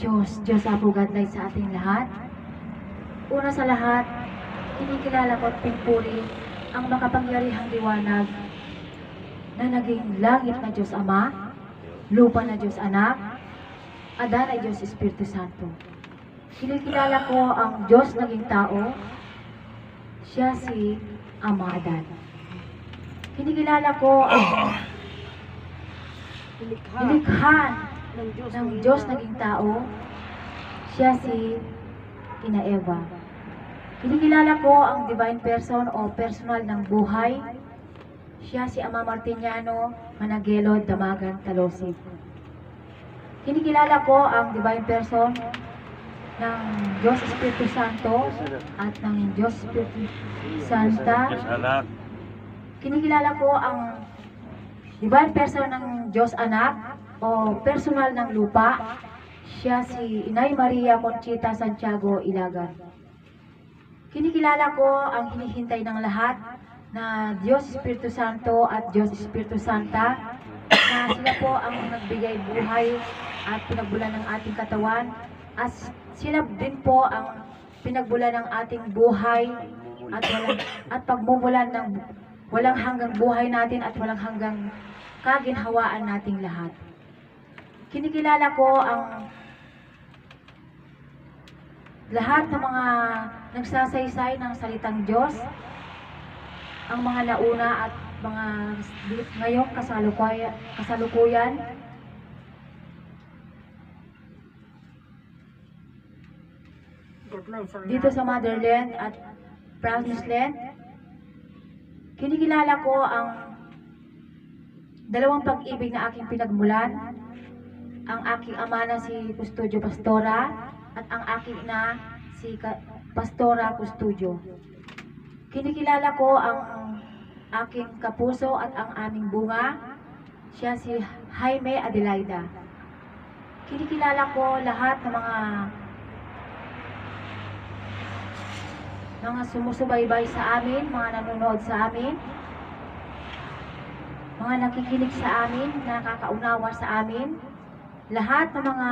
Diyos, Diyos Apo light sa ating lahat. Una sa lahat, kinikilala ko at pinpuri ang makapangyarihang liwanag na naging langit na Diyos Ama, lupa na Diyos Anak, Adan ay Diyos Espiritu Santo. Kinikilala ko ang Diyos naging tao, siya si Ama Adan. Kinikilala ko ang nilikha ng Diyos naging tao, siya si Ina Eva. Kinikilala ko ang divine person o personal ng buhay, siya si Ama Martiniano Managelo Damagan Talosig. Kinikilala ko ang divine person ng Diyos Espiritu Santo at ng Diyos Espiritu Santa. Kinikilala ko ang divine person ng Diyos Anak o personal ng lupa. Siya si Inay Maria Conchita Santiago Ilagan. Kinikilala ko ang hinihintay ng lahat na Diyos Espiritu Santo at Diyos Espiritu Santa na sila po ang nagbigay buhay at pinagbulan ng ating katawan at sila din po ang pinagbulan ng ating buhay at walang, at pagmumulan ng walang hanggang buhay natin at walang hanggang kaginhawaan nating lahat. Kinikilala ko ang lahat ng mga nagsasaysay ng salitang Diyos, ang mga nauna at mga ngayong kasalukuyan, dito sa Motherland at Promised Land. Kinikilala ko ang dalawang pag-ibig na aking pinagmulan, ang aking ama na si Custodio Pastora at ang aking ina si Pastora Custodio. Kinikilala ko ang aking kapuso at ang aming bunga, siya si Jaime Adelaida. Kinikilala ko lahat ng mga mga sumusubaybay sa amin, mga nanonood sa amin, mga nakikinig sa amin, nakakaunawa sa amin, lahat ng mga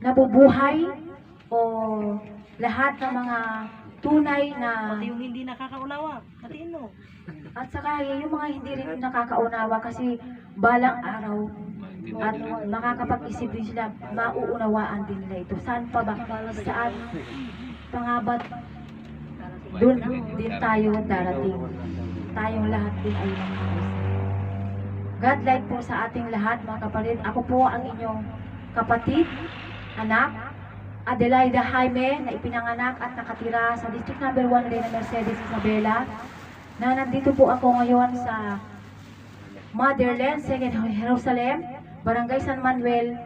nabubuhay o lahat ng mga tunay na Pati yung hindi nakakaunawa. Hatiin mo. at saka yung mga hindi rin nakakaunawa kasi balang araw at makakapag-isip din sila, mauunawaan din nila ito. Saan pa ba? Saan? Pangabat? Doon din tayo darating. Tayong lahat din ay mga God light po sa ating lahat mga kapatid. Ako po ang inyong kapatid, anak, Adelaida Jaime na ipinanganak at nakatira sa District Number 1 Reyna Mercedes Isabela na nandito po ako ngayon sa Motherland, Second Jerusalem, Barangay San Manuel,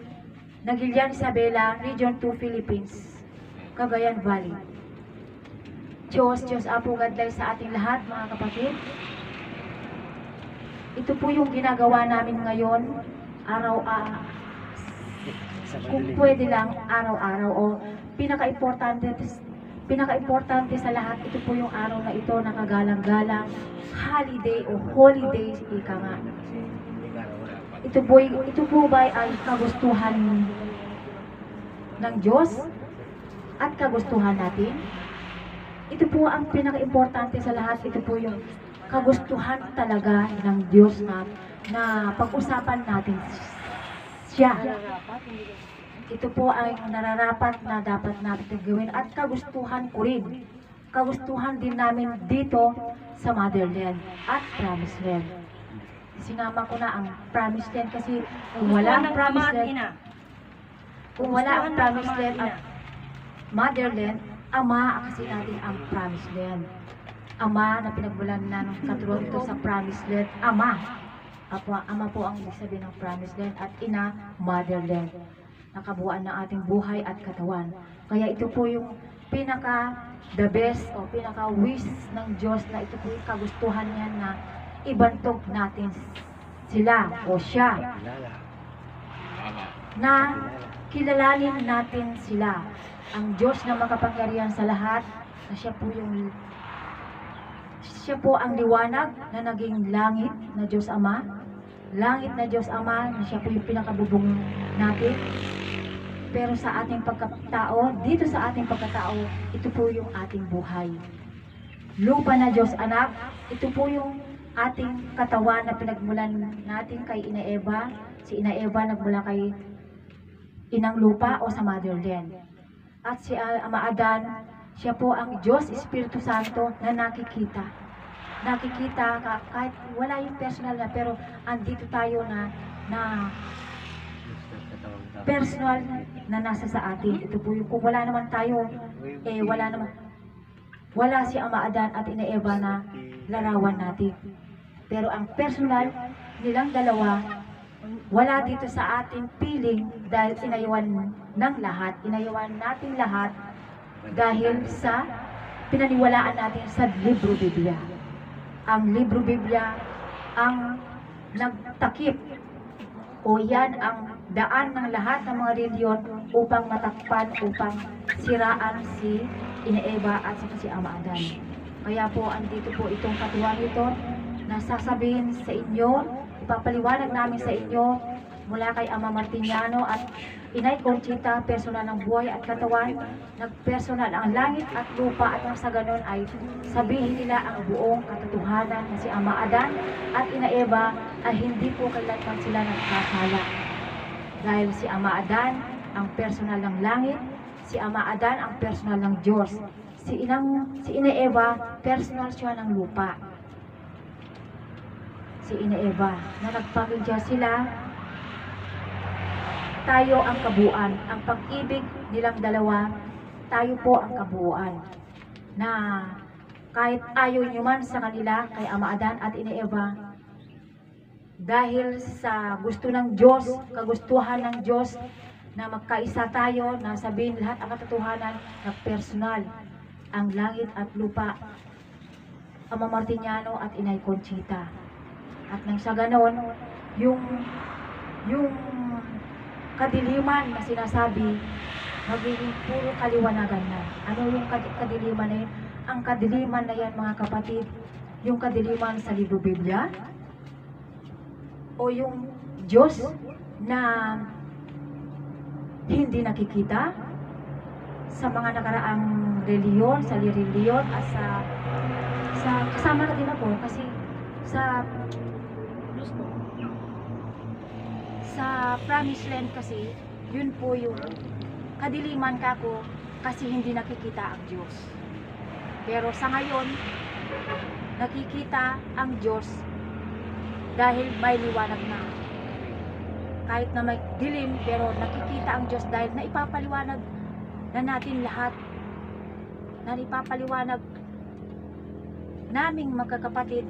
Nagilian Isabela, Region 2, Philippines, Cagayan Valley. Diyos, Diyos Apo Gadlay sa ating lahat, mga kapatid. Ito po yung ginagawa namin ngayon, araw a kung pwede lang araw-araw. O pinaka-importante pinaka-importante sa lahat ito po yung araw na ito nakagalang-galang holiday o holiday ika nga. Ito po ito po ba ay kagustuhan ng Diyos at kagustuhan natin? Ito po ang pinaka-importante sa lahat ito po yung kagustuhan talaga ng Diyos na na pag-usapan natin siya ito po ay nararapat na dapat natin gawin at kagustuhan ko rin. Kagustuhan din namin dito sa Motherland at Promised Land. Sinama ko na ang Promised Land kasi kung wala ang Promised Land, kung wala ang Promised Land at Motherland, Ama kasi natin ang Promised Land. Ama na pinagbulan na ng katulad ito sa Promised Land. Ama. Apo, ama po ang ibig sabihin ng Promised Land at Ina, Motherland nakabuuan ng ating buhay at katawan. Kaya ito po yung pinaka the best o pinaka wish ng Diyos na ito po yung kagustuhan niya na ibantog natin sila o siya na kilalanin natin sila. Ang Diyos na makapangyarihan sa lahat na siya po yung siya po ang liwanag na naging langit na Diyos Ama. langit na Diyos Ama, na siya po yung pinakabubong natin. Pero sa ating pagkatao, dito sa ating pagkatao, ito po yung ating buhay. Lupa na Diyos Anak, ito po yung ating katawan na pinagmulan natin kay Ina Eva. Si Ina Eva nagmula kay Inang Lupa o sa Motherland. At si Ama Adan, siya po ang Diyos Espiritu Santo na nakikita. Nakikita ka, kahit wala yung personal na, pero andito tayo na, na personal na nasa sa atin. Ito po yung, kung wala naman tayo, eh wala naman, wala si Ama Adan at Ina Eva na larawan natin. Pero ang personal nilang dalawa, wala dito sa ating piling dahil inayawan ng lahat. Inayawan natin lahat dahil sa pinaniwalaan natin sa libro Biblia. Ang libro Biblia ang nagtakip o yan ang daan ng lahat ng mga reliyon upang matakpan, upang siraan si Ina Eva at saka si Ama Adan. Kaya po, andito po itong katuwang ito na sasabihin sa inyo, ipapaliwanag namin sa inyo mula kay Ama Martiniano at Inay Conchita, personal ng buhay at katawan, nagpersonal ang langit at lupa at ang sa ganon ay sabihin nila ang buong katotohanan na si Ama Adan at Ina Eva ay hindi po kailanman sila nagkasala. Dahil si Ama Adan ang personal ng langit, si Ama Adan ang personal ng Diyos. Si Inang si Ina Eva, personal siya ng lupa. Si Ina Eva, na nagpamilya sila, tayo ang kabuuan. Ang pag-ibig nilang dalawa, tayo po ang kabuuan. Na kahit ayaw nyo man sa kanila, kay Ama Adan at Ina Eva, dahil sa gusto ng Diyos, kagustuhan ng Diyos, na magkaisa tayo, na sabihin lahat ang katotohanan na personal, ang langit at lupa, Ama Martiniano at Inay Conchita. At nang sa ganon, yung, yung kadiliman na sinasabi, magiging puro kaliwanagan na. Ano yung kad- kadiliman na yun? Ang kadiliman na yan, mga kapatid, yung kadiliman sa libro Biblia, o yung Diyos na hindi nakikita sa mga nakaraang reliyon, sa reliyon, at sa, sa kasama na din ako kasi sa. Sa promised land kasi, yun po yung kadiliman kako kasi hindi nakikita ang Diyos. Pero sa ngayon, nakikita ang Diyos dahil may liwanag na. Kahit na may dilim, pero nakikita ang Diyos dahil naipapaliwanag na natin lahat. Na ipapaliwanag naming magkakapatid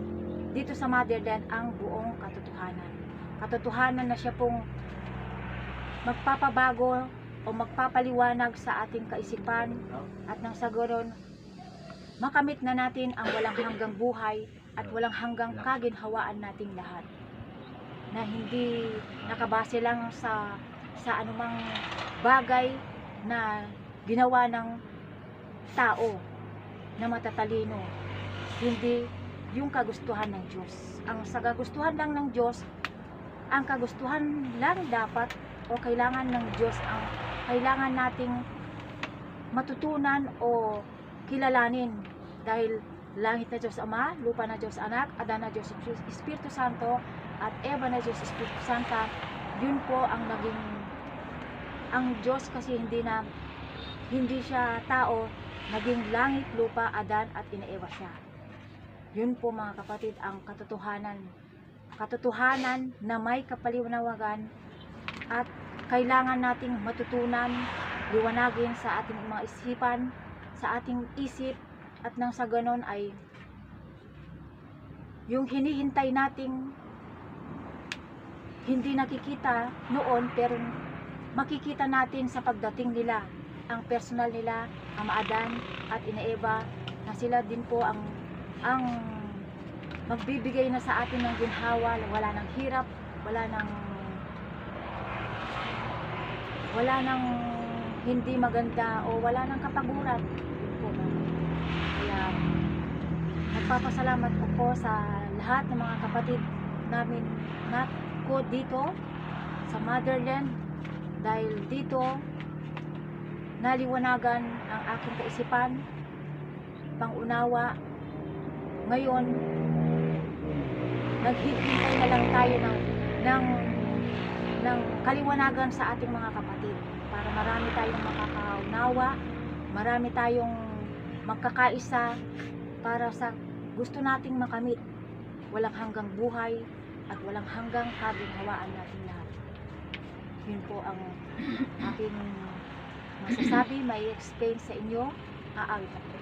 dito sa Motherland ang buong katotohanan katotohanan na siya pong magpapabago o magpapaliwanag sa ating kaisipan at nang sa ganon, makamit na natin ang walang hanggang buhay at walang hanggang kaginhawaan nating lahat. Na hindi nakabase lang sa sa anumang bagay na ginawa ng tao na matatalino hindi yung kagustuhan ng Diyos. Ang sa kagustuhan lang ng Diyos ang kagustuhan lang dapat o kailangan ng Diyos ang kailangan nating matutunan o kilalanin. Dahil langit na Diyos Ama, lupa na Diyos Anak, Adan na Diyos Espiritu Santo at Eva na Diyos Espiritu Santa yun po ang naging ang Diyos kasi hindi na hindi siya tao naging langit, lupa, Adan at Ina-Eva siya. Yun po mga kapatid ang katotohanan katotohanan na may kapaliwanawagan at kailangan nating matutunan, liwanagin sa ating mga isipan, sa ating isip at nang sa ganon ay yung hinihintay nating hindi nakikita noon pero makikita natin sa pagdating nila ang personal nila, Ama Adan at Ina Eva na sila din po ang ang magbibigay na sa atin ng ginhawa, wala ng hirap, wala ng wala ng hindi maganda o wala ng kapaguran. Kaya nagpapasalamat po ko sa lahat ng mga kapatid namin nat ko dito sa motherland dahil dito naliwanagan ang aking kaisipan pangunawa ngayon maghihintay na lang tayo ng, ng, ng kaliwanagan sa ating mga kapatid para marami tayong makakaunawa, marami tayong magkakaisa para sa gusto nating makamit walang hanggang buhay at walang hanggang kaginhawaan natin lahat. Yun po ang aking masasabi, may explain sa inyo. Aawit ako.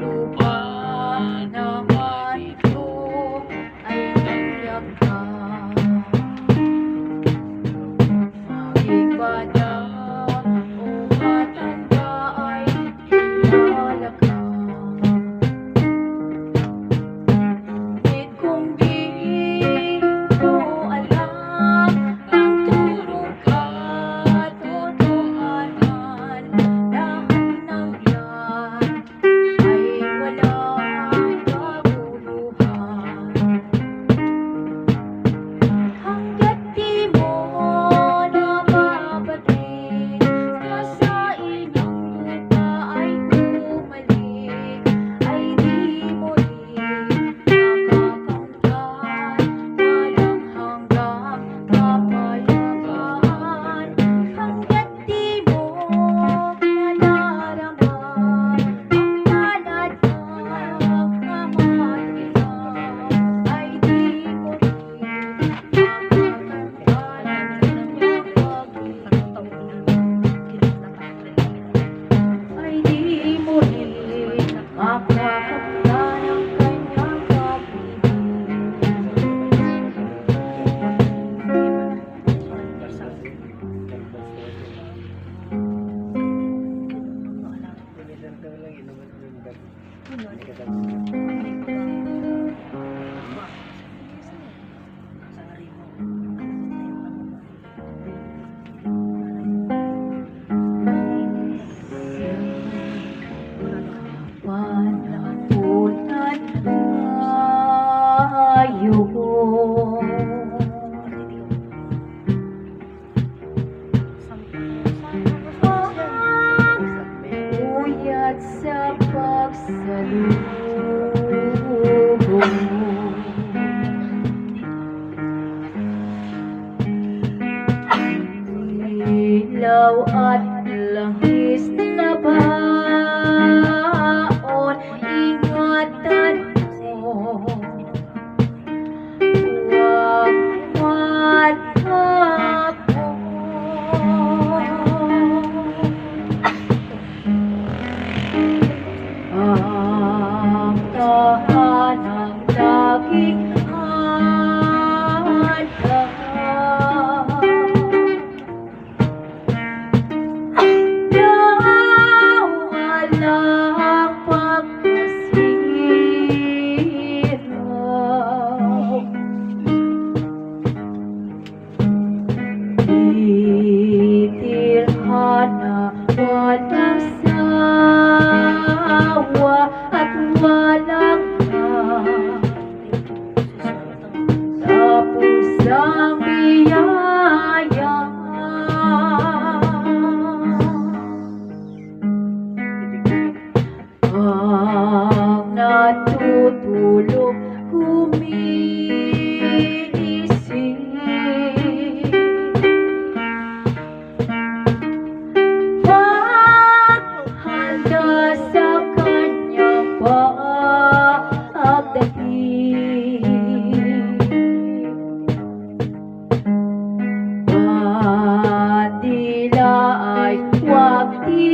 Hallo.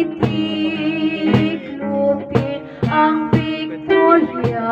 Huwag titiklupin ang Victoria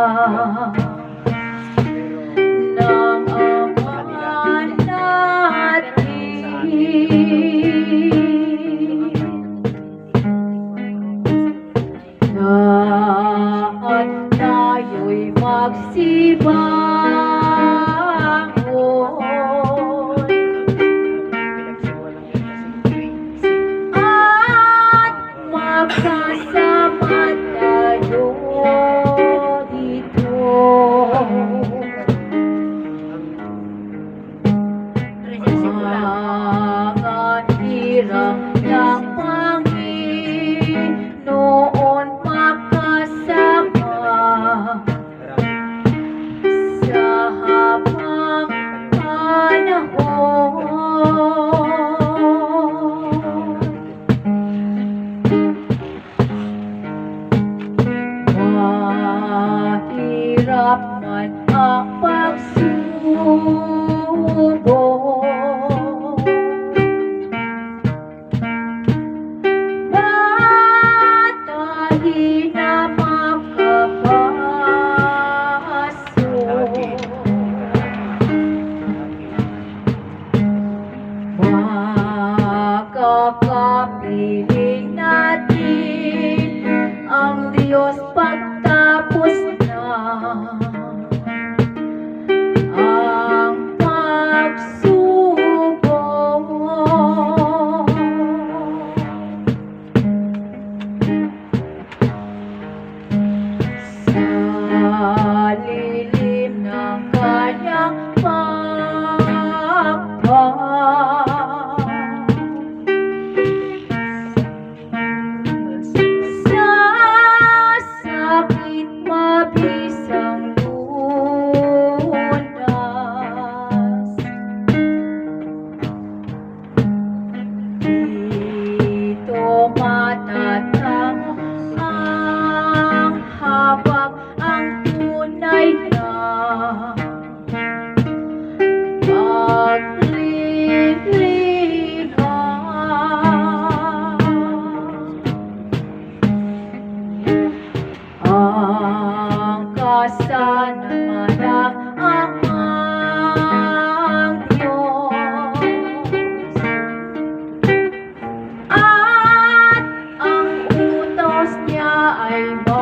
niya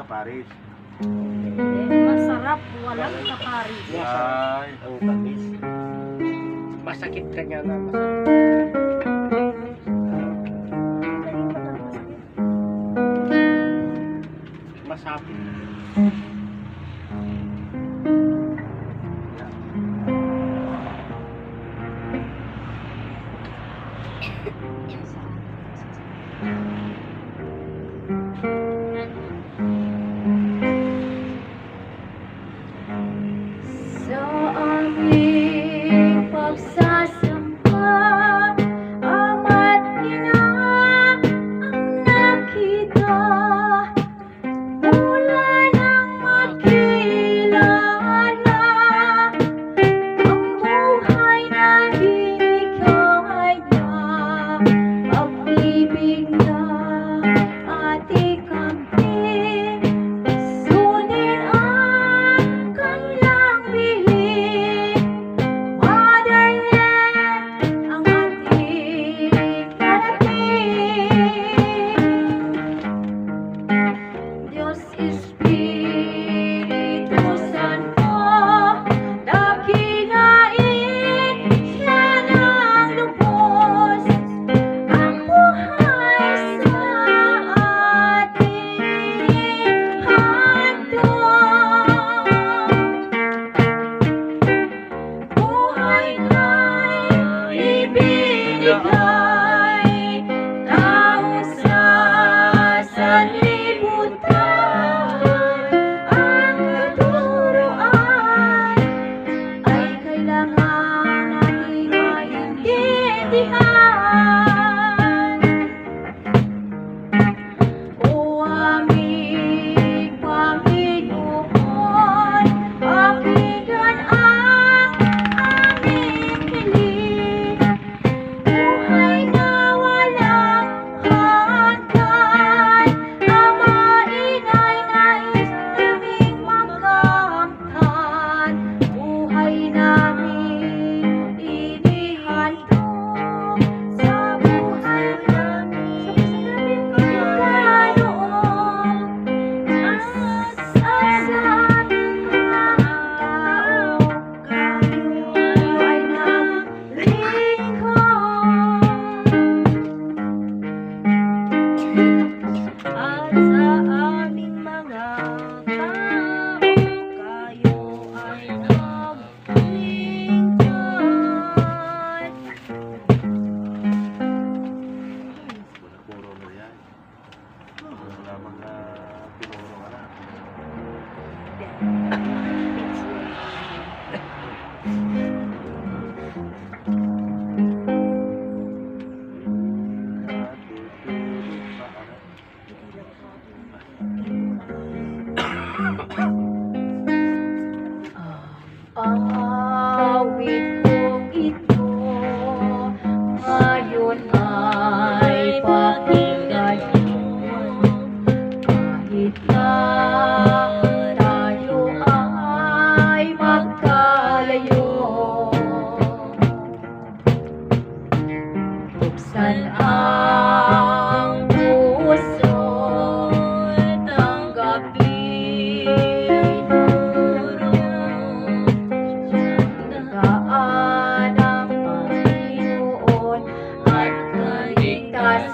kaparis. Masarap, walang kaparis. Ay, ang tamis. Masakit ka nga na, masakit. Masakit. Masakit.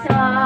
casa.